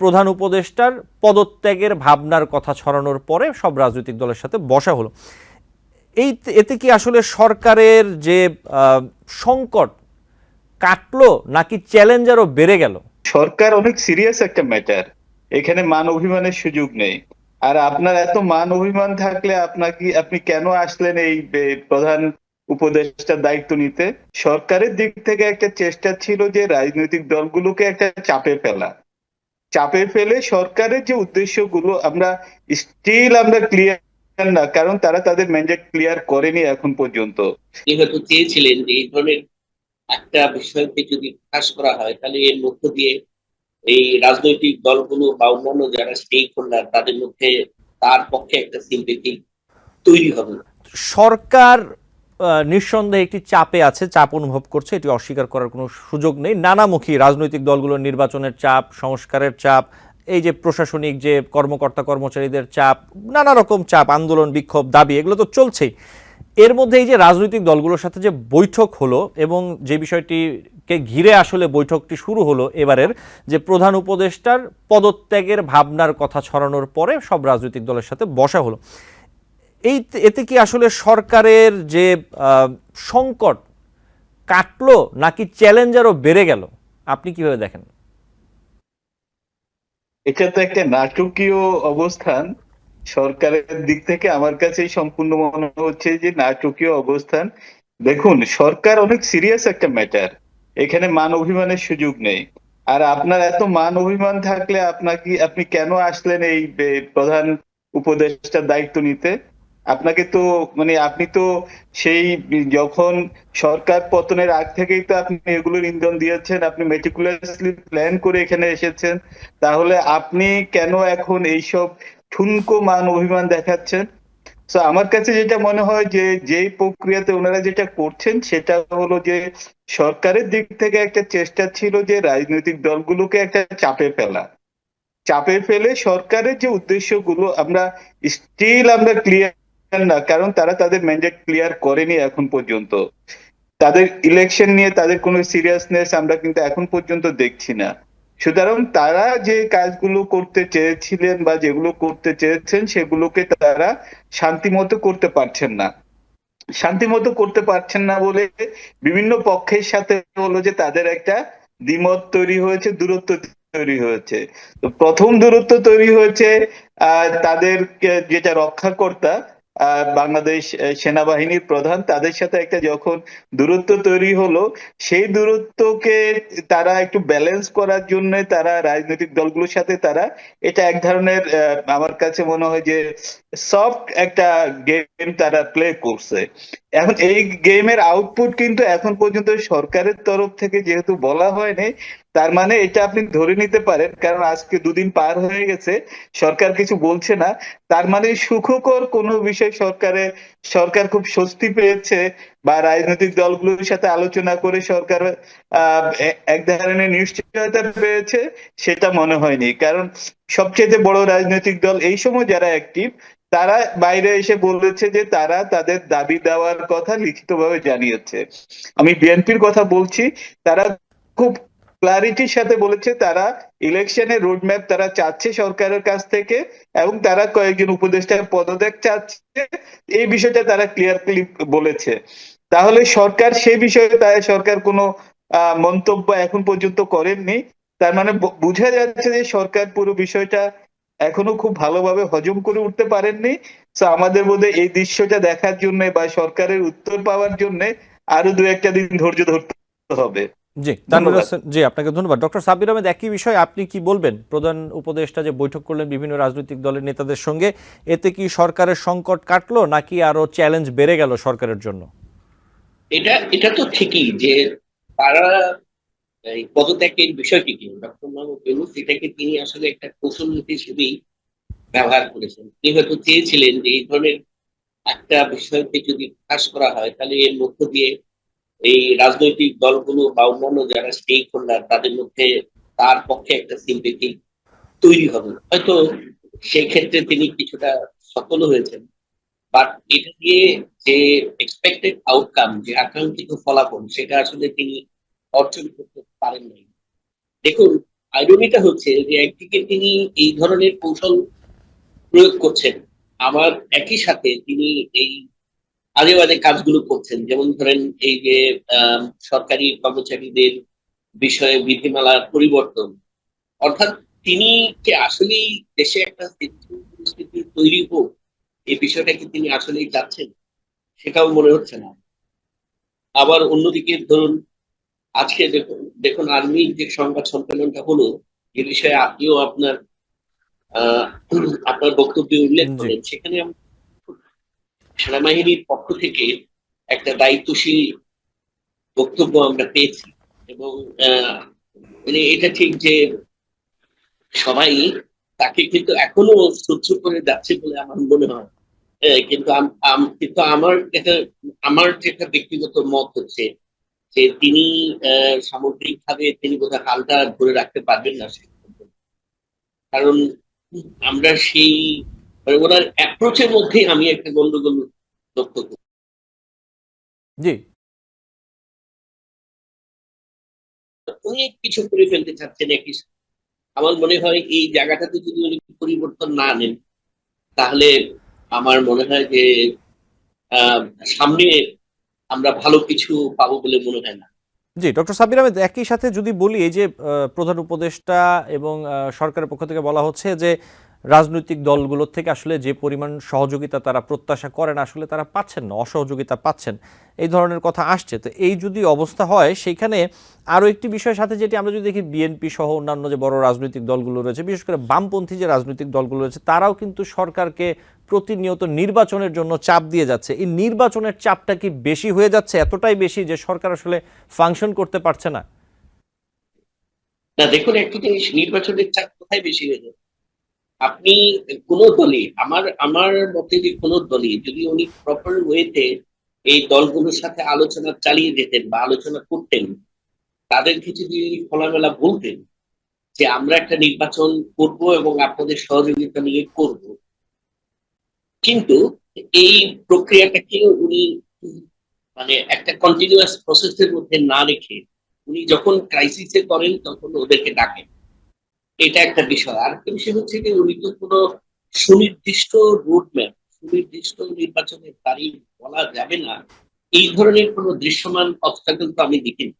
প্রধান উপদেষ্টার পদত্যাগের ভাবনার কথা ছড়ানোর পরে সব রাজনৈতিক দলের সাথে বসা হলো। এই এতে কি আসলে সরকারের যে সংকট কাটলো নাকি চ্যালেঞ্জ আরও বেড়ে গেল? সরকার অনেক সিরিয়াস একটা ম্যাটার এখানে মান অভিমানের সুযোগ নেই। আর আপনার এত মান অভিমান থাকলে আপনাকে, আপনি কেন আসলেন এই প্রধান উপদেষ্টার দায়িত্ব নিতে? সরকারের দিক থেকে একটা চেষ্টা ছিল যে রাজনৈতিক দলগুলোকে একটা চাপে ফেলা। চাপে ফেলে সরকারের যে উদ্দেশ্যগুলো আমরা স্টিল আমরা ক্লিয়ার না কারণ তারা তাদের ম্যান্ডেট ক্লিয়ার করেনি এখন পর্যন্ত। হয়তো চেয়েছিলেন যে এই ধরনের একটা বিষয়কে যদি প্রকাশ করা হয় তাহলে এর মধ্য দিয়ে এই রাজনৈতিক দলগুলো বা অন্যান্য যারা স্টেক হোল্ডার তাদের মধ্যে তার পক্ষে একটা সিম্পেথি তৈরি হবে। সরকার নিঃসন্দেহে একটি চাপে আছে, চাপ অনুভব করছে, এটি অস্বীকার করার কোনো সুযোগ নেই। নানামুখী রাজনৈতিক দলগুলোর নির্বাচনের চাপ, সংস্কারের চাপ, এই যে প্রশাসনিক যে কর্মকর্তা কর্মচারীদের চাপ, নানা রকম চাপ, আন্দোলন, বিক্ষোভ, দাবি, এগুলো তো চলছেই। এর মধ্যে এই যে রাজনৈতিক দলগুলোর সাথে যে বৈঠক হলো এবং যে বিষয়টিকে ঘিরে আসলে বৈঠকটি শুরু হলো এবারের, যে প্রধান উপদেষ্টার পদত্যাগের ভাবনার কথা ছড়ানোর পরে সব রাজনৈতিক দলের সাথে বসা হলো। এই এতে কি আসলে সরকারের যে সংকট কাটলো নাকি চ্যালেঞ্জ আরও বেড়ে গেল? আপনি কীভাবে দেখেন? এটা তো একটা নাটকীয় অবস্থান। সরকারের দিক থেকে আমার কাছে সম্পূর্ণ মনে হচ্ছে যে নাটকীয় অবস্থান। দেখুন, সরকার অনেক সিরিয়াস একটা ম্যাটার এখানে মান অভিমানের সুযোগ নেই। আর আপনার এত মান অভিমান থাকলে আপনাকে আপনি কেন আসলেন এই প্রধান উপদেষ্টার দায়িত্ব নিতে? আপনাকে তো মানে আপনি তো সেই যখন সরকার পতনের আগ থেকেই তো আপনি এগুলোর ইন্ধন দিয়েছেন, আপনি মেটিকুলাসলি প্ল্যান করে এখানে এসেছেন, তাহলে আপনি কেন এখন এইসব ঠুনকো মান অভিমান দেখাচ্ছেন? তো আমার কাছে যেটা মনে হয় যে, যেই প্রক্রিয়াতে ওনারা যেটা করছেন, সেটা হলো যে সরকারের দিক থেকে একটা চেষ্টা ছিল যে রাজনৈতিক দলগুলোকে একটা চাপে ফেলা। চাপে ফেলে সরকারের যে উদ্দেশ্যগুলো, আমরা স্টিল আমরা ক্লিয়ার না, কারণ তারা তাদের ম্যান্ডেট ক্লিয়ার করেনি এখন পর্যন্ত। তাদের ইলেকশন নিয়ে তাদের কোনো সিরিয়াসনেস আমরা কিন্তু এখন পর্যন্ত দেখছি না। সুতরাং তারা যে কাজগুলো করতে চেয়েছিলেন বা যেগুলো করতে চেয়েছেন, সেগুলোকে তারা শান্তিমতো করতে পারছেন না। শান্তিমতো করতে পারছেন না বলে বিভিন্ন পক্ষের সাথে হলো যে তাদের একটা দ্বিমত তৈরি হয়েছে, দূরত্ব তৈরি হয়েছে। তো প্রথম দূরত্ব তৈরি হয়েছে, আহ তাদের যেটা রক্ষাকর্তা বাংলাদেশ সেনাবাহিনীর প্রধান তাদের সাথে একটা যখন দূরত্ব তৈরি হলো, সেই দূরত্বকে তারা একটু ব্যালেন্স করার জন্য তারা রাজনৈতিক দলগুলোর সাথে তারা এটা এক ধরনের আমার কাছে মনে হয় যে সফট একটা গেম তারা প্লে করছে। এখন এই গেমের আউটপুট কিন্তু এখন পর্যন্ত সরকারের তরফ থেকে যেহেতু বলা হয়নি তার মানে এটা আপনি ধরে নিতে পারেন, কারণ আজকে দুদিন পার হয়ে গেছে, সরকার কিছু বলছে না। তার মানে সুখকর কোনো বিষয় সরকারে, সরকার খুব স্বস্তি পেয়েছে বা রাজনৈতিক দলগুলোর সাথে আলোচনা করে সরকার এক ধরনের নিশ্চয়তা পেয়েছে, সেটা মনে হয়নি। কারণ সবচেয়ে বড় রাজনৈতিক দল এই সময় যারা অ্যাক্টিভ তারা বাইরে এসে বলেছে যে তারা তাদের দাবি দেওয়ার কথা লিখিতভাবে জানিয়েছে। আমি বিএনপির কথা বলছি, তারা খুব ক্লারিটির সাথে বলেছে তারা ইলেকশনের রোডম্যাপ তারা চাচ্ছে সরকারের কাছ থেকে এবং তারা কয়েকজন উপদেষ্টার পদত্যাগ চাচ্ছে। এই বিষয়টা তারা ক্লিয়ারলি বলেছে। তাহলে সরকার সেই বিষয়ে তাই সরকার কোনো মন্তব্য এখন পর্যন্ত করেননি। তার মানে বোঝা যাচ্ছে যে সরকার পুরো বিষয়টা এখনও খুব ভালোভাবে হজম করে উঠতে পারেননি। তো আমাদের মধ্যে এই দৃশ্যটা দেখার জন্য বা সরকারের উত্তর পাওয়ার জন্য আরও দু একটা দিন ধৈর্য ধরতে হবে। জি তানভীর ধন্যবাদ। হোসেন জি আপনাকে ধন্যবাদ। ডক্টর সাব্বির আহমেদ একই বিষয় আপনি কি বলবেন? প্রধান উপদেষ্টা যে বৈঠক করলেন বিভিন্ন রাজনৈতিক দলের নেতাদের সঙ্গে এতে কি সরকারের সংকট কাটলো নাকি আরও চ্যালেঞ্জ বেড়ে গেল সরকারের জন্য? এটা এটা তো ঠিকই যে তারা এই পদত্যাগের বিষয়টিকে ডক্টর মোহাম্মদ ইউনুস এটাকে তিনি আসলে একটা কৌশল নীতি হিসেবেই ব্যবহার করেছেন। তিনি হয়তো চেয়েছিলেন যে এই ধরনের একটা বিষয়কে যদি প্রকাশ করা হয় তাহলে এর মধ্য দিয়ে এই রাজনৈতিক দলগুলো বা অন্যান্য যারা স্টেক হোল্ডার তাদের মধ্যে তার পক্ষে একটা সিম্পেথি তৈরি হবে। হয়তো সেই ক্ষেত্রে তিনি কিছুটা সফল হয়েছেন। বাট এটা দিয়ে যে এক্সপেক্টেড আউটকাম যে আকাঙ্ক্ষিত ফলাফল, সেটা আসলে তিনি অর্জন করতে পারেন নাই। দেখুন আইরনিটা হচ্ছে যে একদিকে তিনি এই ধরনের কৌশল প্রয়োগ করছেন। আমার একই সাথে তিনি এই আজে বাজে কাজগুলো করছেন। যেমন ধরেন এই যে সরকারি কর্মচারীদের বিষয়ে বিধিমালার পরিবর্তন। অর্থাৎ তিনি কি আসলেই দেশে একটা পরিস্থিতি তৈরি হোক এই বিষয়টা কি তিনি আসলেই চাচ্ছেন? সেটাও মনে হচ্ছে না। আবার অন্যদিকে ধরুন আজকে দেখুন দেখুন আর্মির যে সংবাদ সম্মেলনটা হলো এ বিষয়ে আপনিও আপনার আহ, আপনার বক্তব্যে উল্লেখ করেন। সেখানে আমরা সেনাবাহিনীর পক্ষ থেকে একটা দায়িত্বশীল বক্তব্য আমরা পেয়েছি এবং মানে এটা ঠিক যে সবাই তাকে কিন্তু এখনও সহ্য করে যাচ্ছে বলে আমার মনে হয়। কিন্তু কিন্তু আমার এটা আমার যেটা ব্যক্তিগত মত হচ্ছে যে তিনি সামগ্রিক ভাবে তিনি বোধহয় হালটা ধরে রাখতে পারবেন না কারণ আমরা সেই মানে ওনার অ্যাপ্রোচের মধ্যে আমি একটা গন্ডগোল লক্ষ্য করি। জি। অনেক কিছু করে ফেলতে চাচ্ছেন একই আমার মনে হয় এই জায়গাটাতে যদি উনি পরিবর্তন না নেন তাহলে আমার মনে হয় যে সামনে আমরা ভালো কিছু পাবো বলে মনে হয় না। জি ডক্টর সাবির আহমেদ একই সাথে যদি বলি এই যে প্রধান উপদেষ্টা এবং সরকারের পক্ষ থেকে বলা হচ্ছে যে রাজনৈতিক দলগুলোর থেকে আসলে যে পরিমাণ সহযোগিতা তারা প্রত্যাশা করেন, আসলে তারা পাচ্ছেন না, অসহযোগিতা পাচ্ছেন। এই ধরনের কথা আসছে। তো এই যদি অবস্থা হয় সেইখানে আরও একটি বিষয়ের সাথে যেটি আমরা যদি দেখি বিএনপি সহ অন্যান্য যে বড় রাজনৈতিক দলগুলো রয়েছে, বিশেষ করে বামপন্থী যে রাজনৈতিক দলগুলো রয়েছে, তারাও কিন্তু সরকারকে প্রতিনিয়ত নির্বাচনের জন্য চাপ দিয়ে যাচ্ছে। এই নির্বাচনের চাপটা কি বেশি হয়ে যাচ্ছে, এতটাই বেশি যে সরকার আসলে ফাংশন করতে পারছে না? না, দেখুন, একটা জিনিস, নির্বাচনের চাপ কোথায় বেশি হয়ে যায় আপনি কোন দলই আমার আমার মতে যে কোন দলই যদি উনি প্রপার ওয়েতে এই দলগুলোর সাথে আলোচনা চালিয়ে যেতেন বা আলোচনা করতেন, তাদেরকে যদি খোলামেলা বলতেন যে আমরা একটা নির্বাচন করব এবং আপনাদের সহযোগিতা নিয়ে করব, কিন্তু এই প্রক্রিয়াটাকে উনি মানে একটা কন্টিনিউয়াস প্রসেসের মধ্যে না রেখে উনি যখন ক্রাইসিসে করেন তখন ওদেরকে ডাকেন। এটা একটা বিষয়। আর একটা বিষয় হচ্ছে যে উনি তো কোনো সুনির্দিষ্ট রুট ম্যাপ সুনির্দিষ্ট নির্বাচনের তারিখ বলা যাবে না। এই ধরনের কোনো দৃশ্যমান অবস্টাকল তো আমি দেখি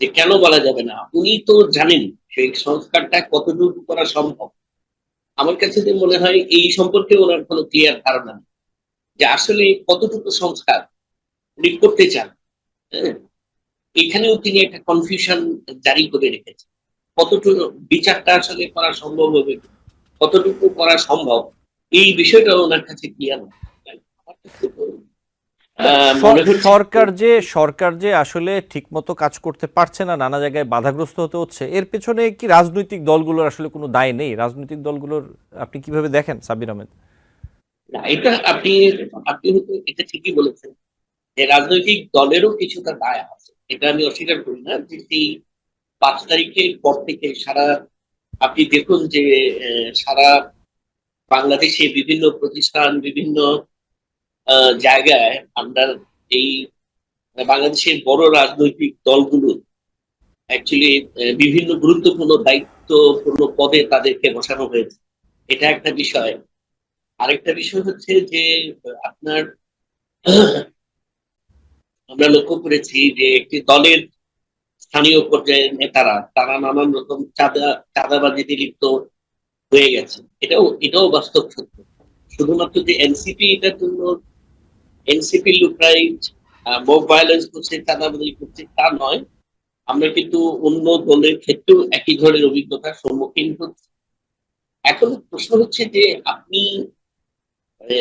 যে কেন বলা যাবে না? উনি তো জানেন সেই সংস্কারটা কতটুকু করা সম্ভব। আমার কাছে যে মনে হয়, এই সম্পর্কে ওনার কোনো ক্লিয়ার ধারণা নেই। যে আসলে কতটুকু সংস্কার উনি করতে চান। হ্যাঁ? এখানেও তিনি একটা কনফিউশন জারি করে রেখেছেন। কতটুকু বিচারটা আসলে করা সম্ভব হবে কতটুকু করা সম্ভব এই বিষয়টা ওনার কাছে ক্লিয়ার হচ্ছে- সরকার যে সরকার যে আসলে ঠিকমতো কাজ করতে পারছে না নানা জায়গায় বাধাগ্রস্ত হতে হচ্ছে এর পেছনে কি রাজনৈতিক দলগুলোর আসলে কোনো দায় নেই? রাজনৈতিক দলগুলোর আপনি কীভাবে দেখেন সাবির আহমেদ? না এটা আপনি আপনি হয়তো এটা ঠিকই বলেছেন যে রাজনৈতিক দলেরও কিছুটা দায় আছে। এটা আমি অস্বীকার করি না যে সেই পাঁচ তারিখের পর থেকে সারা, আপনি দেখুন যে সারা বাংলাদেশে বিভিন্ন প্রতিষ্ঠান, বিভিন্ন জায়গায় আমরা এই বাংলাদেশের বড় রাজনৈতিক দলগুলো অ্যাকচুয়ালি বিভিন্ন গুরুত্বপূর্ণ দায়িত্বপূর্ণ পদে তাদেরকে বসানো হয়েছে। এটা একটা বিষয়। আরেকটা বিষয় হচ্ছে যে, আপনার, আমরা লক্ষ্য করেছি যে একটি দলের স্থানীয় পর্যায়ের নেতারা, তারা নানান রকম চাঁদা, চাঁদাবাজিতে লিপ্ত হয়ে গেছে। এটাও এটাও বাস্তব সত্য। শুধুমাত্র যে এনসিপি এটার জন্য এনসিপি লুকরাইট মব ভায়োলেন্স করছে, চাঁদাবাজি করছে, তা নয়। আমরা কিন্তু অন্য দলের ক্ষেত্রেও একই ধরনের অভিজ্ঞতার সম্মুখীন হচ্ছি। এখন প্রশ্ন হচ্ছে যে আপনি মানে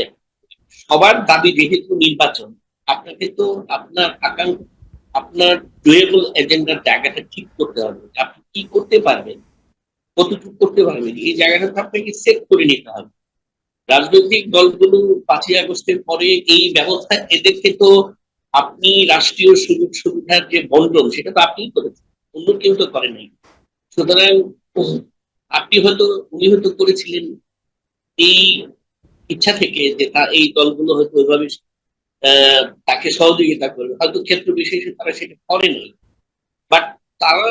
সবার দাবি যেহেতু নির্বাচন, আপনাকে তো আপনার আকাঙ্ক্ষা আপনার ডুয়েবল এজেন্ডার জায়গাটা ঠিক করতে হবে। আপনি কি করতে পারবেন, কতটুকু করতে পারবেন, এই জায়গাটা তো আপনাকে সেট করে নিতে হবে। রাজনৈতিক দলগুলো পাঁচই আগস্টের পরে এই ব্যবস্থা এদেরকে তো আপনি রাষ্ট্রীয় সুযোগ সুবিধার যে বন্টন, সেটা তো আপনিই করেছেন, অন্য কেউ তো করে নাই। সুতরাং আপনি হয়তো, উনি হয়তো করেছিলেন এই ইচ্ছা থেকে যে তা, এই দলগুলো হয়তো ওইভাবে তাকে সহযোগিতা করবে। হয়তো ক্ষেত্র বিশেষে তারা সেটা করে নাই বাট তারা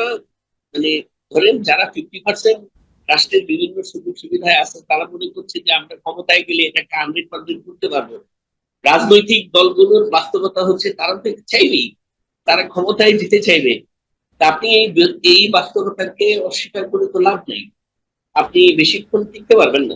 মানে ধরেন যারা ফিফটি পার্সেন্ট রাষ্ট্রের বিভিন্ন সুযোগ সুবিধায় আছে, তারা মনে করছে যে আমরা ক্ষমতায় গেলে এটাকে হান্ড্রেড পার্সেন্ট করতে পারব। রাজনৈতিক দলগুলোর বাস্তবতা হচ্ছে তারা তো চাইবেই। তারা ক্ষমতায় যেতে চাইবে। আপনি এই এই বাস্তবতাকে অস্বীকার করে তো লাভ নেই। আপনি বেশিক্ষণ টিকতে পারবেন না।